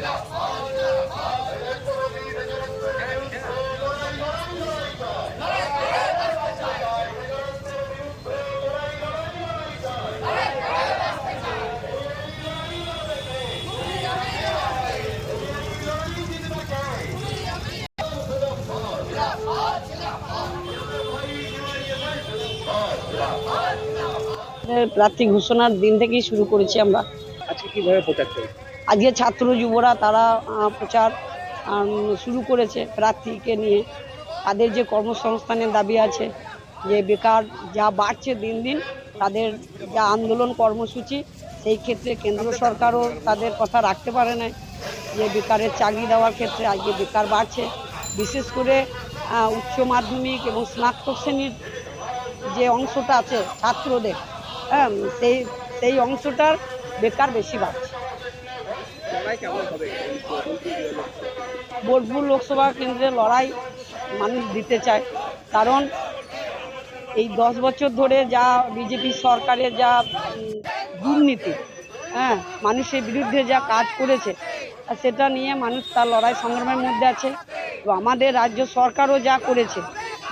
Oh, প্রার্থী ঘোষণার দিন থেকেই শুরু করেছি আমরা। আজকে কীভাবে প্রচার আজকে ছাত্র যুবরা তারা প্রচার শুরু করেছে প্রার্থীকে নিয়ে। তাদের যে কর্মসংস্থানের দাবি আছে যে বেকার যা বাড়ছে দিন দিন তাদের যা আন্দোলন কর্মসূচি সেই ক্ষেত্রে কেন্দ্র সরকারও তাদের কথা রাখতে পারে না যে বেকারের চাকরি দেওয়ার ক্ষেত্রে আজকে বেকার বাড়ছে। বিশেষ করে উচ্চ মাধ্যমিক এবং স্নাতক শ্রেণির যে অংশটা আছে ছাত্রদের হ্যাঁ সেই সেই অংশটার বেকার বেশি বাড়ছে বোলপুর লোকসভা কেন্দ্রে লড়াই মানুষ দিতে চায়, কারণ এই দশ বছর ধরে যা বিজেপি সরকারের যা দুর্নীতি হ্যাঁ মানুষের বিরুদ্ধে যা কাজ করেছে সেটা নিয়ে মানুষ তার লড়াই সংগ্রামের মধ্যে আছে। তো আমাদের রাজ্য সরকারও যা করেছে,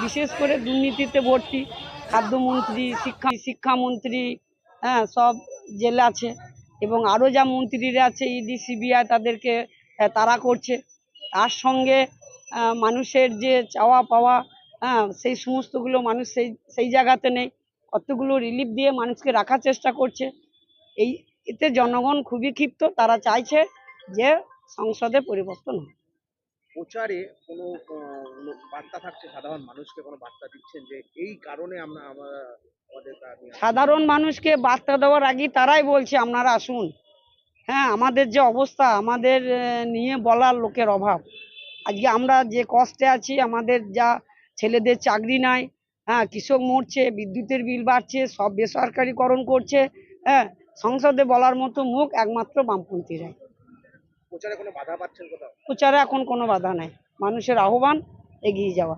বিশেষ করে দুর্নীতিতে ভর্তি খাদ্যমন্ত্রী, শিক্ষা, শিক্ষামন্ত্রী হ্যাঁ সব জেলে আছে। এবং আরও যা মন্ত্রীরা আছে, ইডি, সিবিআই, তাদেরকে তারা করছে। তার সঙ্গে মানুষের যে চাওয়া পাওয়া হ্যাঁ সেই সমস্তগুলো মানুষ সেই সেই জায়গাতে নেই। কতগুলো রিলিফ দিয়ে মানুষকে রাখার চেষ্টা করছে। এই, এতে জনগণ খুবই ক্ষিপ্ত। তারা চাইছে যে সংসদে পরিবর্তন হোক। প্রচারে কোনো বার্তা থাকছে, সাধারণ মানুষকে কোনো বার্তা দিচ্ছেন যে এই কারণে আমরা সাধারণ মানুষকে বার্তা দেওয়ার আগেই তারাই বলছে, আপনারা আসুন। হ্যাঁ আমাদের যে অবস্থা, আমাদের নিয়ে বলার লোকের অভাব। আজকে আমরা যে কষ্টে আছি, আমাদের যা ছেলেদের চাকরি নাই হ্যাঁ কৃষক মরছে, বিদ্যুতের বিল বাড়ছে, সব বেসরকারিকরণ করছে হ্যাঁ সংসদে বলার মতো মুখ একমাত্র বামপন্থীরাই। প্রচারে কোনো বাধা পাচ্ছেন কোথাও? প্রচারে এখন কোনো বাধা নাই। মানুষের আহ্বান এগিয়ে যাওয়া।